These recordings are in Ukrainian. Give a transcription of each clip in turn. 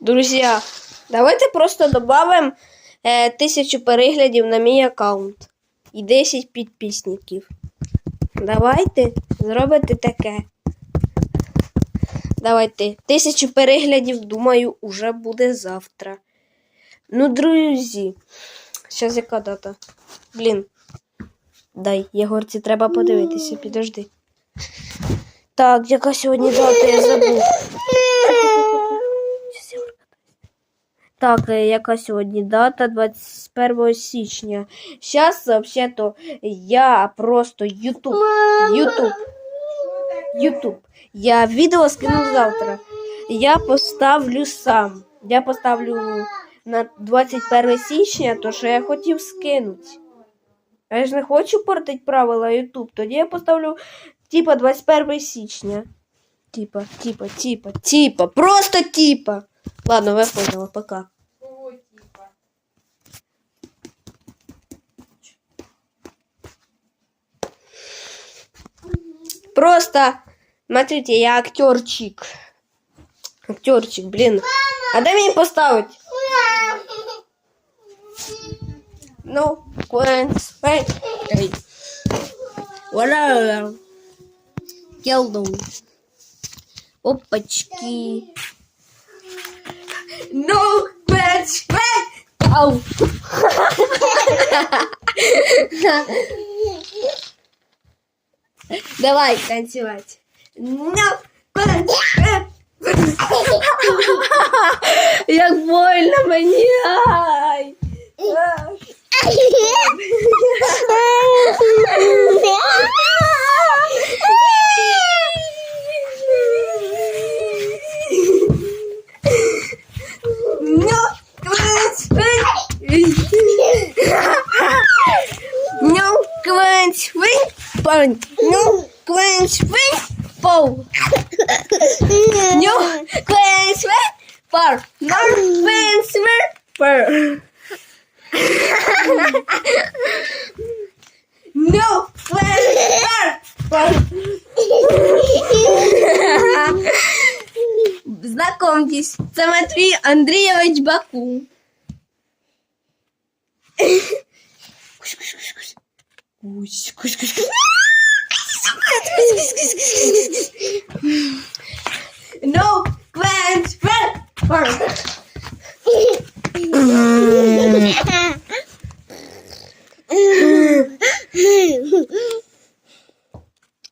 Друзі, давайте просто додамо е, тисячу переглядів на мій аккаунт і 10 підписників. Давайте зробите таке. Давайте. Тисячу переглядів, думаю, уже буде завтра. Ну, друзі. Зараз яка дата? Блін. Дай, Єгорці, треба подивитися, підожди. Так, яка сьогодні дата, я забув. Так, е, яка сьогодні дата? 21 січня. Зараз, взагалі-то, я просто Ютуб. Ютуб. Ютуб. Я відео скину завтра. Я поставлю сам. Я поставлю на 21 січня, то що я хотів скинути. А я ж не хочу портити правила Ютуб. Тоді я поставлю типа 21 січня. Типа, типа, типа, типа, просто типа. Ладно, я поняла. пока. Просто, смотрите, я актерчик. Актерчик, блин. А дай мне поставить. Ну, no coins. Whatever. Yellow. Опачки. Ну, Квенс, Квенс. Ау. Давай танцевать. Квенс, Квенс. Як больно мені. Ай. Ай. Pon. No, Quench, Paul. No, Quench, Par. No, Quench, Par. No, Quench, Par. Знакомьтесь, це Матвій Андрійович Баку. Кусь, кусь, кусь, кусь. Кусь, кусь, кусь, кусь. No, Quench, Par.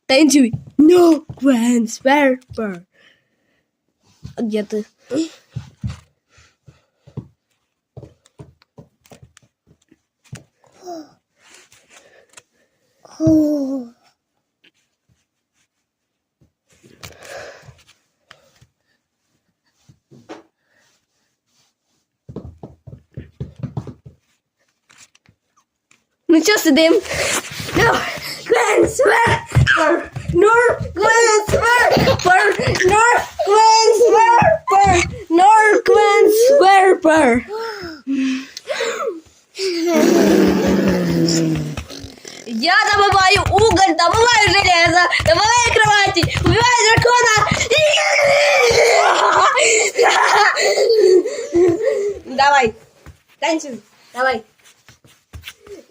Танцуй. No, Quench, Par. А Где ты? Ну що сидим? Я добываю уголь, добываю железо, добываю кровати, убиваю дракона. Давай, танцуй, давай.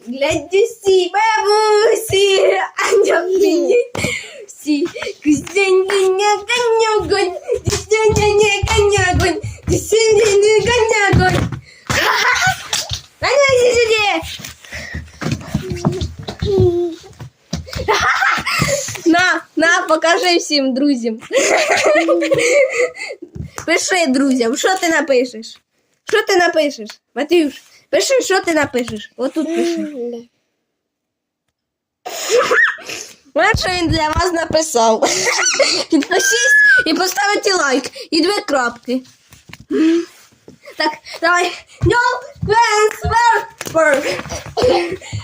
Глядя сі, бабусі, анджеліні, сі, кузеньня, конягонь, десяня, конягонь, десяня, конягонь. Аня, иди сюда. На, на, покажи всім друзям. Пиши друзям, що ти напишеш? Що ти напишеш? Матюш, Пиши, що ти напишеш. Отут пиши. От що він для вас написав. Підпишись і поставите лайк. І дві крапки. Так, давай.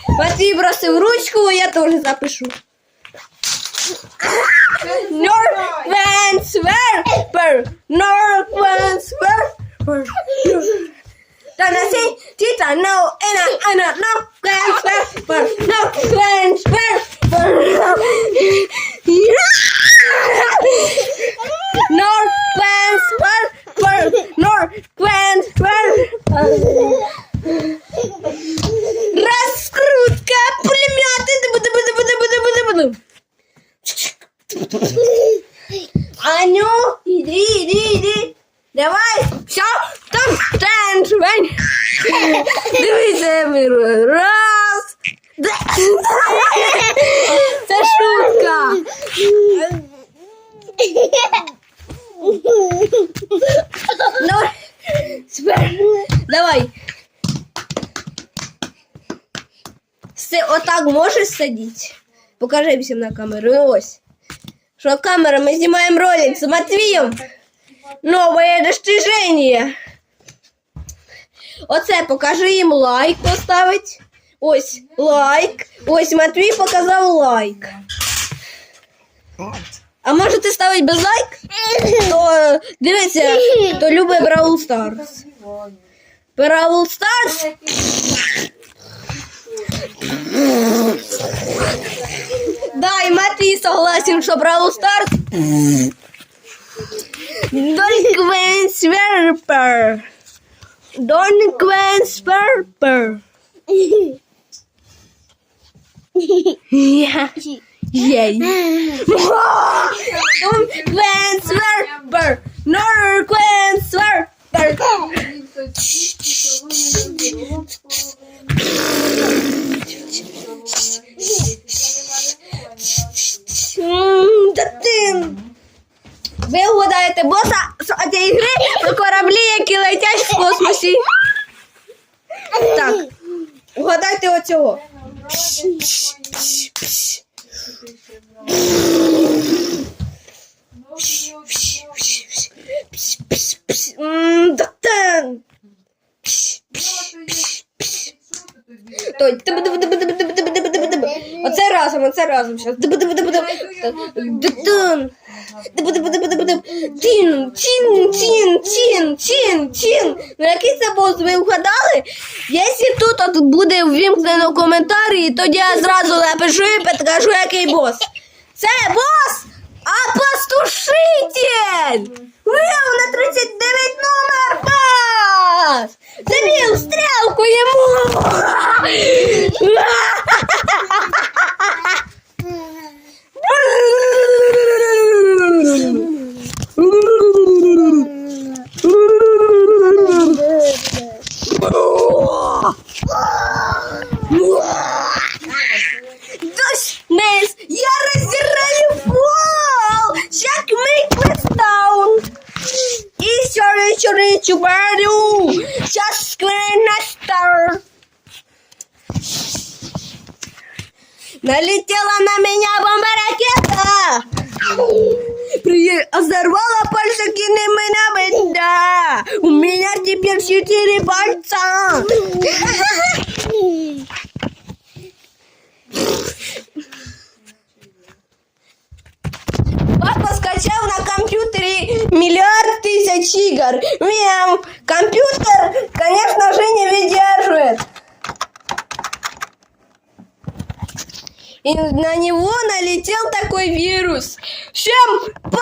Матвій бросив ручку, я теж запишу. Tennessee, Tita, no, Anna, Anna, no, Glenn, Glenn, no, Glenn, Glenn, no, North Glenn, Burn, North Glenn, Burn. Раскрутка пулемета. Аню, иди, иди, иди. Давай, все. там теншвень. Дивіться, миру. Раз. два. Це шутка. Давай. Тепер. Давай. Си, отак можеш сидіти? Покажи всім на камеру. Ну, Ось. Що камера, ми знімаємо ролик з Матвієм. Новое достижение. Оце покажи їм лайк поставить. Ось лайк. Ось Матвій показав лайк. А можете ставити без лайк? То дивіться, то любить Бравл Старс. Бравл Старс. Да, і Матвій согласен, що Бравл Старс Gwen Swerper. Don Quen's purple. yeah. Yeah. Don Quen's purple. Nor Quen's purple. Ти. Той. тиби-диби-диби-диби-диби-диби-диби-диби. Оце разом, оце разом. Щас. Тін, тін, тін, тін, тін, тін. Ну який це бос, ви вгадали? Якщо тут от буде ввімкнено коментарі, тоді я зразу напишу і підкажу, який бос. Це бос Опустошитель! Вияву на 39 номер пас! Забив стрелку йому! На стар! Налетела на меня бомба-ракета! При... Взорвала пальцы кинемена беда! У меня теперь четыре пальца! Папа скачал на компьютере миллиард тысяч игр. Мяу. Компьютер, конечно же, не выдерживает. И на него налетел такой вирус. Всем